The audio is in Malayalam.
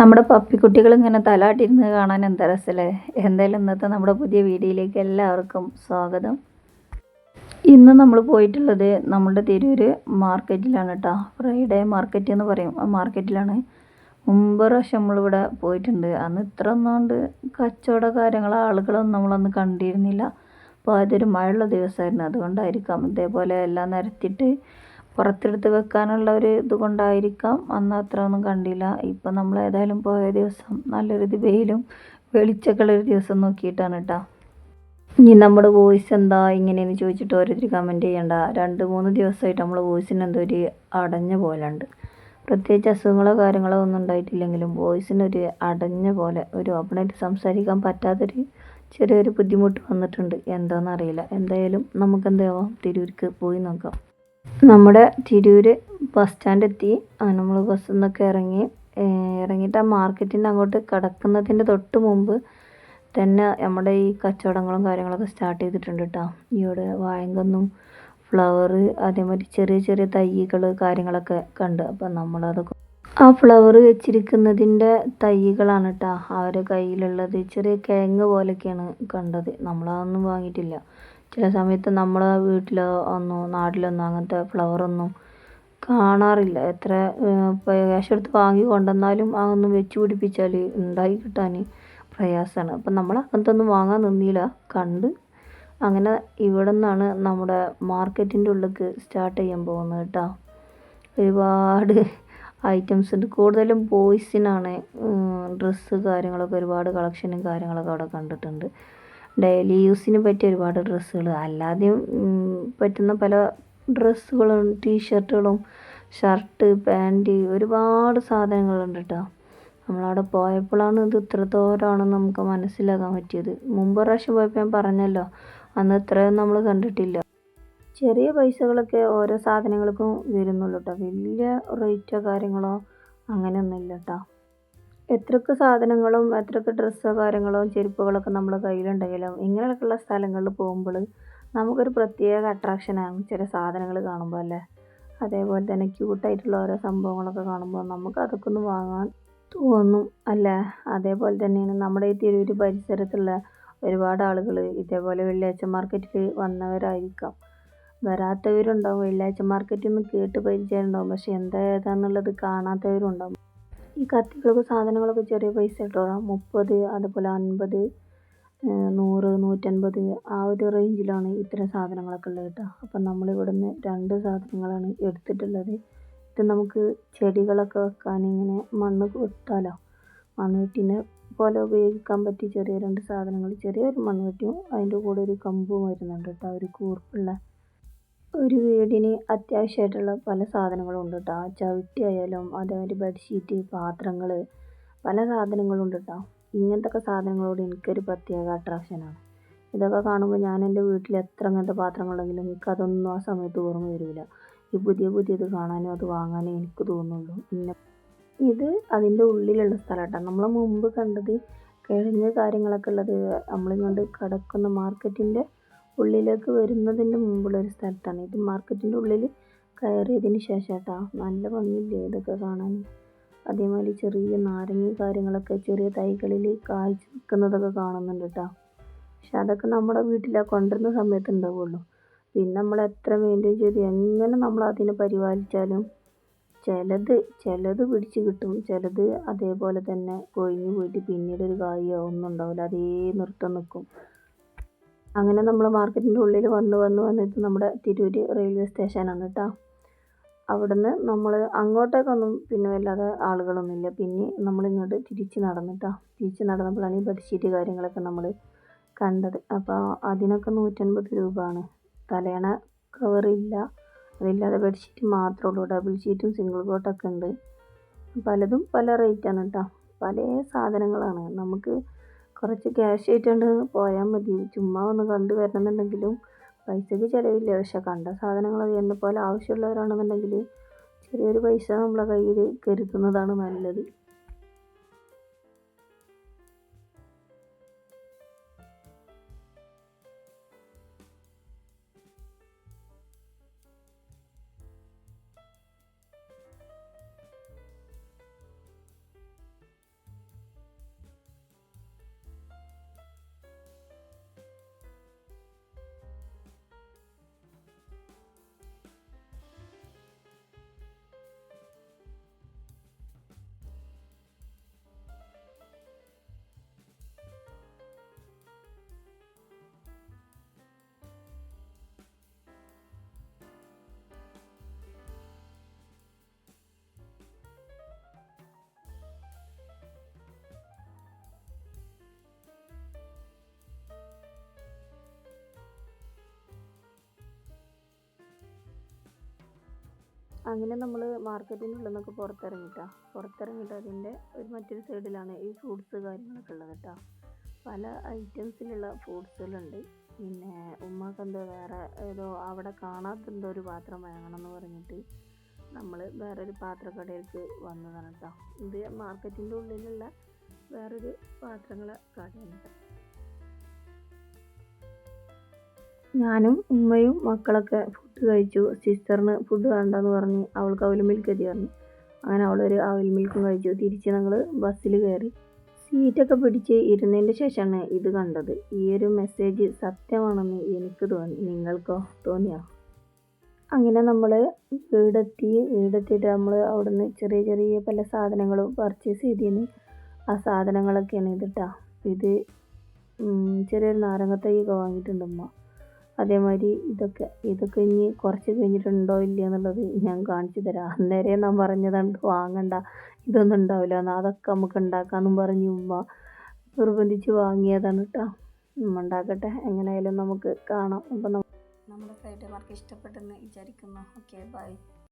നമ്മുടെ പപ്പിക്കുട്ടികൾ ഇങ്ങനെ തലാട്ടിരുന്ന് കാണാൻ എന്താ രസല്ലേ? എന്തായാലും ഇന്നത്തെ നമ്മുടെ പുതിയ വീഡിയോയിലേക്ക് എല്ലാവർക്കും സ്വാഗതം. ഇന്ന് നമ്മൾ പോയിട്ടുള്ളത് നമ്മുടെ തിരൂര് മാർക്കറ്റിലാണ് കേട്ടോ ഫ്രൈഡേ മാർക്കറ്റ് എന്ന് പറയും. ആ മാർക്കറ്റിലാണ് മുമ്പ് പ്രാവശ്യം നമ്മളിവിടെ പോയിട്ടുണ്ട്. അന്ന് ഇത്ര ഒന്നുകൊണ്ട് കച്ചവട കാര്യങ്ങൾ ആളുകളൊന്നും നമ്മളൊന്ന് കണ്ടിരുന്നില്ല. അപ്പോൾ അതൊരു മഴയുള്ള ദിവസമായിരുന്നു. അതുകൊണ്ടായിരിക്കാം ഇതേപോലെ എല്ലാം നിരത്തിയിട്ട് പുറത്തെടുത്ത് വെക്കാനുള്ള ഒരു ഇത് കൊണ്ടായിരിക്കാം. അന്ന് അത്ര ഒന്നും കണ്ടില്ല. ഇപ്പം നമ്മൾ ഏതായാലും പോയ ദിവസം നല്ലൊരു വെയിലും വെളിച്ചൊക്കെയുള്ള ഒരു ദിവസം നോക്കിയിട്ടാണ് കേട്ടോ ഇനി നമ്മുടെ വോയിസ് എന്താ ഇങ്ങനെയെന്ന് ചോദിച്ചിട്ട് ഓരോരുത്തർ കമന്റ് ചെയ്യണ്ട. രണ്ട് മൂന്ന് ദിവസമായിട്ട് നമ്മൾ വോയിസിന് എന്തോ ഒരു അടഞ്ഞ പോലെ ഉണ്ട് പ്രത്യേകിച്ച് അസുഖങ്ങളോ കാര്യങ്ങളോ ഒന്നും ഉണ്ടായിട്ടില്ലെങ്കിലും വോയിസിനൊരു അടഞ്ഞ പോലെ ഒരു ഓപ്പണായിട്ട് സംസാരിക്കാൻ പറ്റാത്തൊരു ചെറിയൊരു ബുദ്ധിമുട്ട് വന്നിട്ടുണ്ട്. എന്താണെന്നറിയില്ല എന്തായാലും നമുക്ക് എന്താവാം തിരൂർക്ക് പോയി നോക്കാം. നമ്മുടെ തിരൂര് ബസ് സ്റ്റാൻഡ് എത്തി. നമ്മൾ ബസ്സിൽ നിന്നൊക്കെ ഇറങ്ങി. ഇറങ്ങിയിട്ട് ആ മാർക്കറ്റിന്റെ അങ്ങോട്ട് കിടക്കുന്നതിന്റെ തൊട്ട് മുമ്പ് തന്നെ നമ്മുടെ ഈ കച്ചവടങ്ങളും കാര്യങ്ങളൊക്കെ സ്റ്റാർട്ട് ചെയ്തിട്ടുണ്ട് കേട്ടോ ഇവിടെ വായങ്കൊന്നും ഫ്ലവർ അതേമാതിരി ചെറിയ ചെറിയ തൈകൾ കാര്യങ്ങളൊക്കെ കണ്ട്. അപ്പം നമ്മളതൊക്കെ ആ ഫ്ലവർ വെച്ചിരിക്കുന്നതിന്റെ തൈകളാണ് കേട്ടോ അവരുടെ കയ്യിലുള്ളത്. ചെറിയ കിഴങ്ങ് പോലെയൊക്കെയാണ് കണ്ടത്. നമ്മളതൊന്നും വാങ്ങിയിട്ടില്ല. ചില സമയത്ത് നമ്മളെ വീട്ടിലോ ഒന്നോ നാട്ടിലൊന്നും അങ്ങനത്തെ ഫ്ലവറൊന്നും കാണാറില്ല. എത്ര ക്യാഷ് എടുത്ത് വാങ്ങി കൊണ്ടുവന്നാലും അതൊന്നും വെച്ച് പിടിപ്പിച്ചാൽ ഉണ്ടായി കിട്ടാൻ പ്രയാസമാണ് അപ്പം നമ്മൾ അങ്ങനത്തെ ഒന്നും വാങ്ങാൻ നിന്നില്ല. കണ്ട് അങ്ങനെ ഇവിടെ നിന്നാണ് നമ്മുടെ മാർക്കറ്റിന്റെ ഉള്ളിലേക്ക് സ്റ്റാർട്ട് ചെയ്യാൻ പോകുന്നത് കേട്ടോ. ഒരുപാട് ഐറ്റംസ് ഉണ്ട്. കൂടുതലും ബോയ്സിനാണ് ഡ്രസ്സ് കാര്യങ്ങളൊക്കെ ഒരുപാട് കളക്ഷനും കാര്യങ്ങളൊക്കെ അവിടെ കണ്ടിട്ടുണ്ട്. ഡെയിലി യൂസിന് പറ്റിയ ഒരുപാട് ഡ്രസ്സുകൾ അല്ലാതെയും പറ്റുന്ന പല ഡ്രസ്സുകളും ടീഷർട്ടുകളും ഷർട്ട് പാന്റ് ഒരുപാട് സാധനങ്ങളുണ്ട് കേട്ടോ നമ്മളവിടെ പോയപ്പോഴാണ് ഇത് ഇത്രത്തോരമാണെന്ന് നമുക്ക് മനസ്സിലാക്കാൻ പറ്റിയത്. മുമ്പ് പ്രാവശ്യം പോയപ്പോൾ ഞാൻ പറഞ്ഞല്ലോ അന്ന് ഇത്രയും നമ്മൾ കണ്ടിട്ടില്ല. ചെറിയ പൈസകളൊക്കെ ഓരോ സാധനങ്ങൾക്കും വരുന്നുള്ളൂ കേട്ടോ വലിയ റേറ്റോ കാര്യങ്ങളോ അങ്ങനെയൊന്നുമില്ല കേട്ടോ എത്രയൊക്കെ സാധനങ്ങളും എത്രയൊക്കെ ഡ്രസ്സോ കാര്യങ്ങളോ ചെരുപ്പുകളൊക്കെ നമ്മുടെ കയ്യിലുണ്ടെങ്കിലും ഇങ്ങനെയൊക്കെയുള്ള സ്ഥലങ്ങളിൽ പോകുമ്പോൾ നമുക്കൊരു പ്രത്യേക അട്രാക്ഷനാണ് ചില സാധനങ്ങൾ കാണുമ്പോൾ അല്ലേ? അതേപോലെ തന്നെ ക്യൂട്ടായിട്ടുള്ള ഓരോ സംഭവങ്ങളൊക്കെ കാണുമ്പോൾ നമുക്ക് അതൊക്കെ ഒന്ന് വാങ്ങാൻ തോന്നും അല്ലേ? അതേപോലെ തന്നെയാണ് നമ്മുടെ ഈ തിരൂര് പരിസരത്തുള്ള ഒരുപാട് ആളുകൾ ഇതേപോലെ വെള്ളിയാഴ്ച മാർക്കറ്റിൽ വന്നവരായിരിക്കാം. വരാത്തവരുണ്ടാവും വെള്ളിയാഴ്ച മാർക്കറ്റിൽ നിന്ന് കേട്ട് പരിചയം ഉണ്ടാവും പക്ഷെ എന്താ ഏതാന്നുള്ളത് കാണാത്തവരും ഉണ്ടാവും ഈ കത്തികളൊക്കെ സാധനങ്ങളൊക്കെ ചെറിയ പൈസ കേട്ടോ മുപ്പത് അതുപോലെ അൻപത് നൂറ് നൂറ്റൻപത് ആ ഒരു റേഞ്ചിലാണ് ഇത്തരം സാധനങ്ങളൊക്കെ ഉള്ളത് കേട്ടോ. അപ്പം നമ്മളിവിടെ നിന്ന് രണ്ട് സാധനങ്ങളാണ് എടുത്തിട്ടുള്ളത്. ഇത് നമുക്ക് ചെടികളൊക്കെ വെക്കാൻ ഇങ്ങനെ മണ്ണ് കുത്താലോ മണ്ണുവെട്ടിനെ പോലെ ഉപയോഗിക്കാൻ പറ്റിയ ചെറിയ രണ്ട് സാധനങ്ങൾ. ചെറിയൊരു മൺവെട്ടിയും അതിന്റെ കൂടെ ഒരു കമ്പും വരുന്നുണ്ട് കേട്ടോ. ഒരു കൂർപ്പുള്ള ഒരു വീടിന് അത്യാവശ്യമായിട്ടുള്ള പല സാധനങ്ങളും ഉണ്ട് കേട്ടോ ചവിട്ടി ആയാലും അതേമാതിരി ബെഡ്ഷീറ്റ് പാത്രങ്ങൾ പല സാധനങ്ങളും ഉണ്ട് കേട്ടോ ഇങ്ങനത്തെ സാധനങ്ങളോട് എനിക്കൊരു പ്രത്യേക അട്രാക്ഷനാണ്. ഇതൊക്കെ കാണുമ്പോൾ ഞാൻ എന്റെ വീട്ടിൽ എത്ര അങ്ങനത്തെ പാത്രങ്ങളുണ്ടെങ്കിലും എനിക്കതൊന്നും ആ സമയത്ത് ഓർമ്മ വരില്ല ഈ പുതിയ പുതിയത് കാണാനും അത് വാങ്ങാനും എനിക്ക് തോന്നുള്ളൂ പിന്നെ ഇത് അതിന്റെ ഉള്ളിലുള്ള സ്ഥലം കേട്ടോ നമ്മൾ മുമ്പ് കണ്ടത് കിഴങ്ങ് കാര്യങ്ങളൊക്കെ ഉള്ളത് നമ്മളിങ്ങോട്ട് കിടക്കുന്ന മാർക്കറ്റിന്റെ ഉള്ളിലേക്ക് വരുന്നതിന്റെ മുമ്പുള്ള ഒരു സ്ഥലത്താണ്. ഇത് മാർക്കറ്റിന്റെ ഉള്ളിൽ കയറിയതിന് ശേഷം കേട്ടോ നല്ല ഭംഗിയില്ലേ ഇതൊക്കെ കാണാൻ. അതേമാതിരി ചെറിയ നാരങ്ങ കാര്യങ്ങളൊക്കെ ചെറിയ തൈകളിൽ കായ്ച്ചു നിൽക്കുന്നതൊക്കെ കാണുന്നുണ്ട് കേട്ടോ പക്ഷെ അതൊക്കെ നമ്മുടെ വീട്ടിലാണ് കൊണ്ടുവരുന്ന സമയത്ത് ഉണ്ടാവുള്ളൂ. പിന്നെ നമ്മൾ എത്ര മെയിന്റെയിൻ ചെയ്ത് എങ്ങനെ നമ്മൾ അതിനെ പരിപാലിച്ചാലും ചിലത് ചിലത് പിടിച്ച് കിട്ടും. ചിലത് അതേപോലെ തന്നെ കൊഴിഞ്ഞു പോയിട്ട് പിന്നീട് ഒരു കായോ ഒന്നും ഉണ്ടാവില്ല അതേ നൃത്തം നിൽക്കും അങ്ങനെ നമ്മൾ മാർക്കറ്റിന്റെ ഉള്ളിൽ വന്ന് വന്ന് വന്നിട്ട് നമ്മുടെ തിരൂര് റെയിൽവേ സ്റ്റേഷനാണ് കേട്ടോ അവിടുന്ന് നമ്മൾ അങ്ങോട്ടേക്കൊന്നും പിന്നെ വല്ലാതെ ആളുകളൊന്നുമില്ല. പിന്നെ നമ്മൾ ഇങ്ങോട്ട് തിരിച്ച് നടന്നിട്ടാ തിരിച്ച് നടന്നപ്പോഴാണ് ഈ ബെഡ്ഷീറ്റ് കാര്യങ്ങളൊക്കെ നമ്മൾ കണ്ടത്. അപ്പോൾ അതിനൊക്കെ നൂറ്റൻപത് രൂപയാണ് തലേണ കവറില്ല അതില്ലാതെ ബെഡ്ഷീറ്റ് മാത്രമേ ഉള്ളൂ. ഡബിൾ ഷീറ്റും സിംഗിൾ കോട്ടൊക്കെ ഉണ്ട്. പലതും പല റേറ്റാണ് കേട്ടോ പല സാധനങ്ങളാണ്. നമുക്ക് കുറച്ച് ക്യാഷ് ആയിട്ടുണ്ട് പോയാൽ മതി. ചുമ്മാ ഒന്ന് കണ്ടു വരണമെന്നുണ്ടെങ്കിലും പൈസയ്ക്ക് ചിലവില്ല. പക്ഷെ കണ്ട സാധനങ്ങൾ എന്നെപ്പോലെ പോലെ ആവശ്യമുള്ളവരാണെന്നുണ്ടെങ്കിൽ ചെറിയൊരു പൈസ നമ്മളെ കയ്യിൽ കരുതുന്നതാണ് നല്ലത്. അങ്ങനെ നമ്മൾ മാർക്കറ്റിന്റെ ഉള്ളിൽ നിന്നൊക്കെ പുറത്തിറങ്ങിട്ടാ പുറത്തിറങ്ങിയിട്ട് അതിന്റെ ഒരു മറ്റൊരു സൈഡിലാണ് ഈ ഫ്രൂട്ട്സ് കാര്യങ്ങളൊക്കെ ഉള്ളത് കേട്ടോ പല ഐറ്റംസിലുള്ള ഫ്രൂട്ട്സുകളുണ്ട്. പിന്നെ ഉമ്മക്കെന്തോ വേറെ ഏതോ അവിടെ കാണാത്തെന്തോ ഒരു പാത്രം വാങ്ങണം എന്ന് പറഞ്ഞിട്ട് നമ്മൾ വേറൊരു പാത്രക്കടയിലേക്ക് വന്നതാണ് കേട്ടോ ഇത് മാർക്കറ്റിന്റെ ഉള്ളിലുള്ള വേറൊരു പാത്രങ്ങളെ കടയാണ്. ഞാനും ഉമ്മയും മക്കളൊക്കെ ഫുഡ് കഴിച്ചു. സിസ്റ്ററിന് ഫുഡ് വേണ്ടെന്ന് പറഞ്ഞ്. അവൾക്ക് അവൽ മിൽക്ക് എത്തി പറഞ്ഞു അങ്ങനെ അവളൊരു അവൽ മിൽക്കും കഴിച്ചു. തിരിച്ച് ഞങ്ങൾ ബസ്സിൽ കയറി. സീറ്റൊക്കെ പിടിച്ച് ഇരുന്നതിന്റെ ശേഷമാണ് ഇത് കണ്ടത്. ഈ ഒരു മെസ്സേജ് സത്യമാണെന്ന് എനിക്ക് തോന്നി. നിങ്ങൾക്കോ തോന്നിയോ? അങ്ങനെ നമ്മൾ വീടെത്തി. വീടെത്തിയിട്ട് നമ്മൾ അവിടുന്ന് ചെറിയ ചെറിയ പല സാധനങ്ങളും പർച്ചേസ് ചെയ്തിന്. ആ സാധനങ്ങളൊക്കെയാണ് ഇതിട്ടാ ഇത് ചെറിയൊരു നാരങ്ങത്തൈയൊക്കെ വാങ്ങിയിട്ടുണ്ട് ഉമ്മ. അതേമാതിരി ഇതൊക്കെ ഇതൊക്കെ ഇനി കുറച്ച് കഴിഞ്ഞിട്ടുണ്ടോ ഇല്ല എന്നുള്ളത് ഞാൻ കാണിച്ചു തരാം. അന്നേരം നാം പറഞ്ഞതാണ് വാങ്ങണ്ട ഇതൊന്നും ഉണ്ടാവില്ല. എന്നാൽ അതൊക്കെ നമുക്ക് ഉണ്ടാക്കാമെന്നും പറഞ്ഞ് ഉമ്മ നിർബന്ധിച്ച് വാങ്ങിയതാണ് കേട്ടോ ഉണ്ടാക്കട്ടെ എങ്ങനെയായാലും നമുക്ക് കാണാം. അപ്പം നമ്മുടെ ഫ്രൈഡേ മാർക്ക് ഇഷ്ടപ്പെട്ടെന്ന് വിചാരിക്കുന്നു. Okay bye.